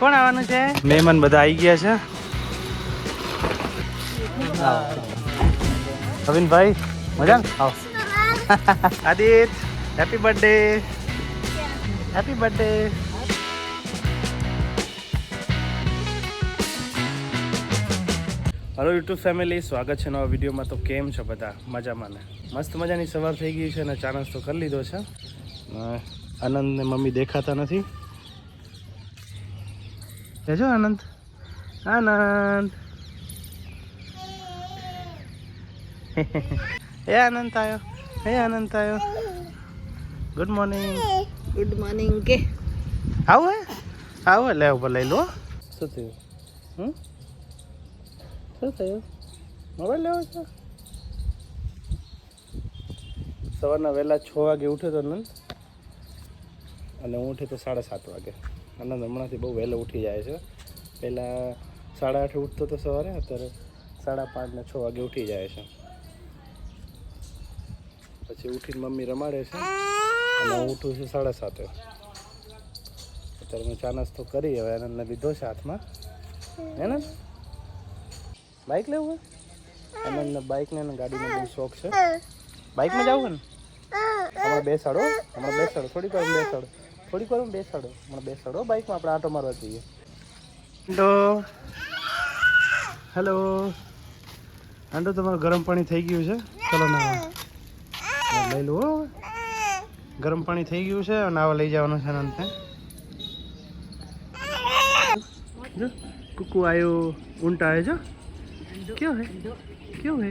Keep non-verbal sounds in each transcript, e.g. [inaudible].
કોણ આવવાનું છે? મહેમાન બધા આવી ગયા છે. નવીનભાઈ મજા આવો. Aadit happy birthday happy birthday hello YouTube family સ્વાગત છે નવા વિડીયોમાં. તો કેમ છો બધા? મજામાં ને? મસ્ત મજાની સવાર થઈ ગઈ છે અને ચા તો કરી લીધો છે. આનંદ ને મમ્મી દેખાતા નથી. જજો આનંદ. આનંદ. [laughs] હે આનંદ આવ્યો હે આનંદ આવ્યો ગુડ મોર્નિંગ ગુડ મોર્નિંગ કે? આવો હે? આવો લે ઉપર લઈ લો. શું થયું? હમ? શું થયું? મોબાઈલ લેવો છો? સવારના વહેલા છ વાગે ઉઠ્યો તો નંદ અને હું ઉઠ્યો તો સાડા સાત વાગે. આનંદ હમણાંથી બહુ વહેલો ઉઠી જાય છે. પહેલાં સાડા આઠે ઉઠતો તો સવારે અત્યારે સાડા પાંચ ને છ વાગે ઉઠી જાય છે. પછી ઉઠીને મમ્મી રમાડે છે. અને હું ઉઠું છું સાડા સાતે. અત્યારે મેં ચા નાસ્તો કરી હવે આનંદને લીધો છે હાથમાં. હે ને? બાઇક લેવું હોય? આનંદને બાઇકને અને ગાડીનો બહુ શોખ છે. બાઇકમાં જવું ને? હમણાં બેસાડો હમણાં બેસાડો થોડીક વાર બેસાડો. થોડીક વાર બેસાડો. મને બેસાડો. બાઇકમાં આપણે આટો મારવા જઈએ. હેલો. હેલો. આંડો તમારું ગરમ પાણી થઈ ગયું છે? ચલો ના લઈ લો. ગરમ પાણી થઈ ગયું છે અને આવા લઈ જવાનું છે અંતે કુકુ આવ્યો ઊંટા આવે જો. કેવો હે? ક્યો હે?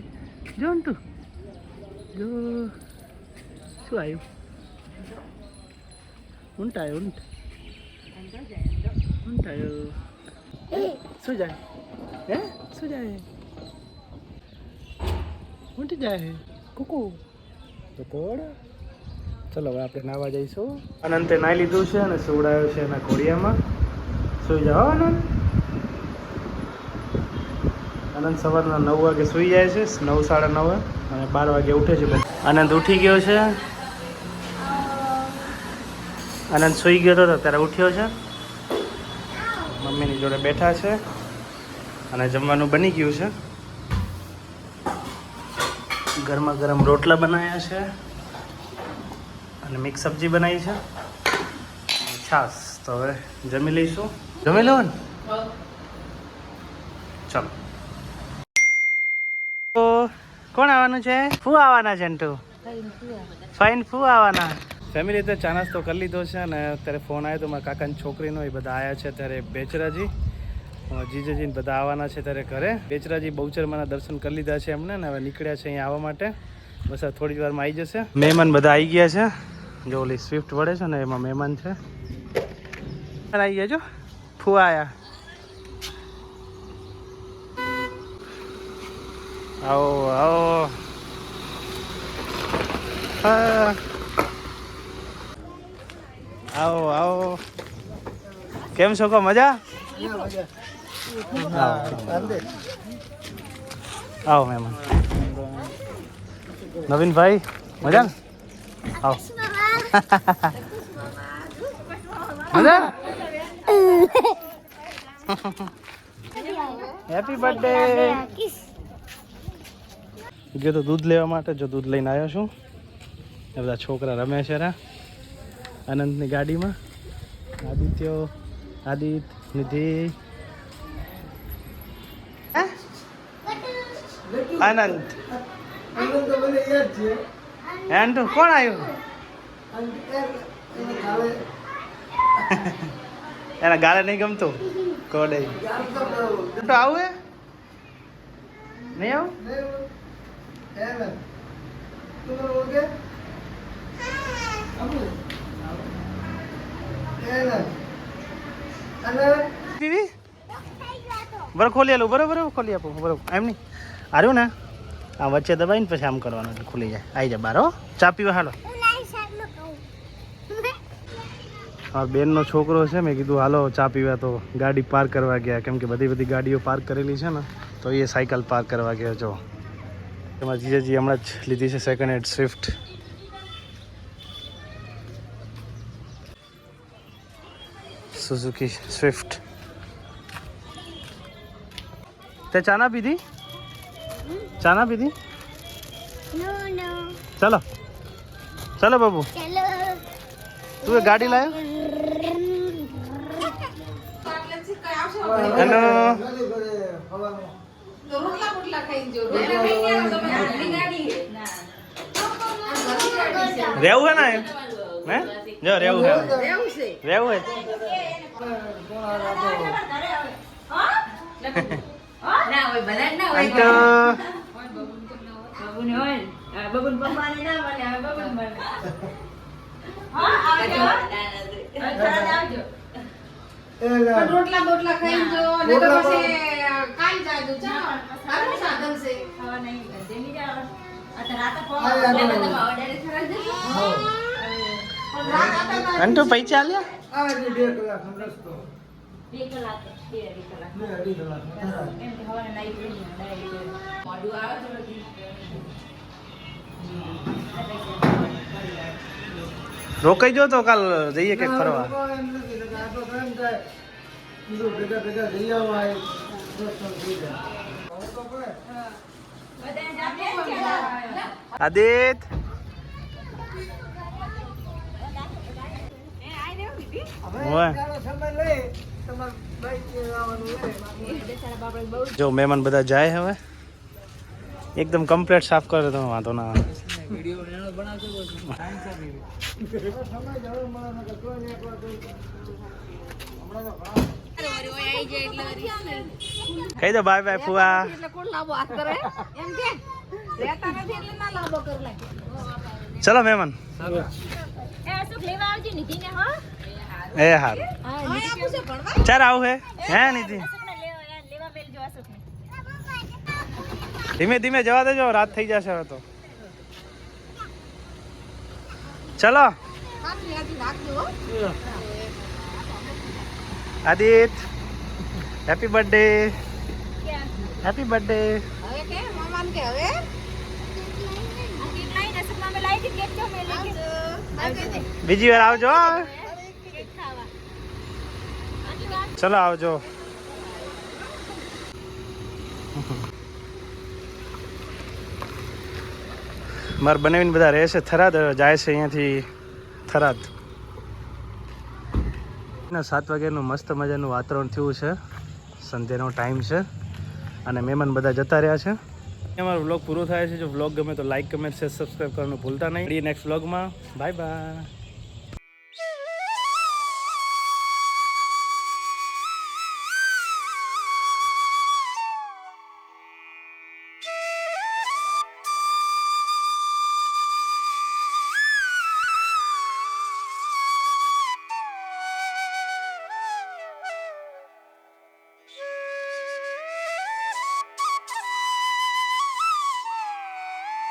જો ઊંટુ જો. શું આવ્યું ઊંટ ఉంటాయి. సుజాయ్. ఏ? సుజాయ్. ઊંટ જાય કુકુ તો તોડ ચલો હવે આપણે નાવા જઈશું અનંતે નાહી લીધું છે અને સુવડાયો છે એના ઘોડિયામાં સુઈ જાઓ આનંદ આનંદ સવારના નવ વાગે સુઈ જાય છે નવ સાડા નવે અને બાર વાગે ઉઠે છે. આનંદ ઉઠી ગયો છે આનંદ સુઈ ગયો હતો ત્યારે ઉઠ્યો છે. મમ્મીની જોડે બેઠા છે અને જમવાનું બની ગયું છે. ગરમા ગરમ રોટલા બનાવ્યા છે અને મિક્સ સબ્જી બનાવી છે. છાસ, તો હવે જમી લઈશું. જમી લો ને? ચાલો. કોણ આવવાનું છે? ફૂ આવવાના છે ફાઇન ફૂ આવવાના. ફેમિલી તો ચા નાસ્તો કરી લીધો છે અને અત્યારે ફોન આવ્યો તો મારા કાકાની છોકરીનો એ બધા આવ્યા છે અત્યારે બેચરાજી. જીજેજીને બધા આવવાના છે ત્યારે ઘરે. બેચરાજી બહુચરમાના દર્શન કરી લીધા છે એમને ને હવે નીકળ્યા છે અહીંયા આવવા માટે. બસ થોડી વારમાં આવી જશે. મહેમાન બધા આવી ગયા છે. જો ઓલી સ્વિફ્ટ વળે છે ને એમાં મહેમાન છે. આવી ગયા જો ફુવા આયા. આવો આવો. હા. આવો આવો. કેમ છો કો મજા? આવો મહેમાન નવીનભાઈ મજા ને? આવો. મજા? હેપી બર્થડે ગયો તો દૂધ લેવા માટે જો દૂધ લઈને આવ્યો છું. એ બધા છોકરા રમે છે રા આનંદની ગાડીમાં. આદિત્ય, આદિત, નિધિ. આનંદ એન્ડ કોણ આવ્યું? એના ગાળે નહીં ગમતું. કોડે. તો આવું એ નહીં આવું? પીવી બરાબર, ખોલી આલું. બરાબર ખોલી આપું. બરાબર. એમ નહીં. હાર્યું ને. આ વચ્ચે દબાઈને પછી આમ કરવાનું ખુલી જાય. આવી જાય બાર ચા પીવા હાલો. હા બેનનો છોકરો છે, મેં કીધું, હાલો, ચા પીવા. તો ગાડી પાર્ક કરવા ગયા. કેમ કે બધી બધી ગાડીઓ પાર્ક કરેલી છે ને, તો એ સાયકલ પાર્ક કરવા ગયા. જો. એમાં જીજાજી હમણાં જ લીધી છે second hand Swift Suzuki Swift ते चाना पिदी चाना पिदी चलो चलो बाबू तू एक गाड़ी लाया हेलो रेव है ना હે? ને એમ હે જો રહેવું હે રહેવું રોટલા બોટલા ખાઈ જો ને. તો પછી કાલ જાય તો ચાલો. સાધન છે. પણ રાત આતા અંટુ પૈસા રોકાઈ જો તો કાલ જઈએ કે ફરવા. આદિત? જો મહેમાન બધા જાય હવે. એકદમ કમ્પ્લીટ સાફ કરે તો વાંધો ના આવે. કહી દો બાય બાય ફુવા. એટલે કોણ લાંબો હાથ કરે? એમ કે રહેતા નથી એટલે ના લાંબો કરી નાખે ચલો મહેમાન. એ હાર. અહીંયા પૂછે ભણવા ચાર આવું હે. હે નિધિ? ધીમે ધીમે જવા દેજો, રાત થઈ જશે હવે તો. ચલો. સાચી યાદી રાખજો હો. Aadit happy birthday happy birthday હવે કે મામાન કે હવે બીજી વાર આવજો, હો. ચલો આવજો. મારે બનાવીને બધા રહે છે. થરાદ જાય છે અહીંયાથી થરાદ. સાત વાગ્યાનું મસ્ત મજાનું વાતાવરણ થયું છે. સંધ્યાનો ટાઈમ છે. અને મહેમાન બધા જતા રહ્યા છે. અમારો વ્લોગ પૂરો થાય છે. જો વ્લોગ ગમે તો લાઈક કમેન્ટ શેર સબસ્ક્રાઈબ કરવાનું ભૂલતા નહીં. નેક્સ્ટ વ્લોગમાં બાય બાય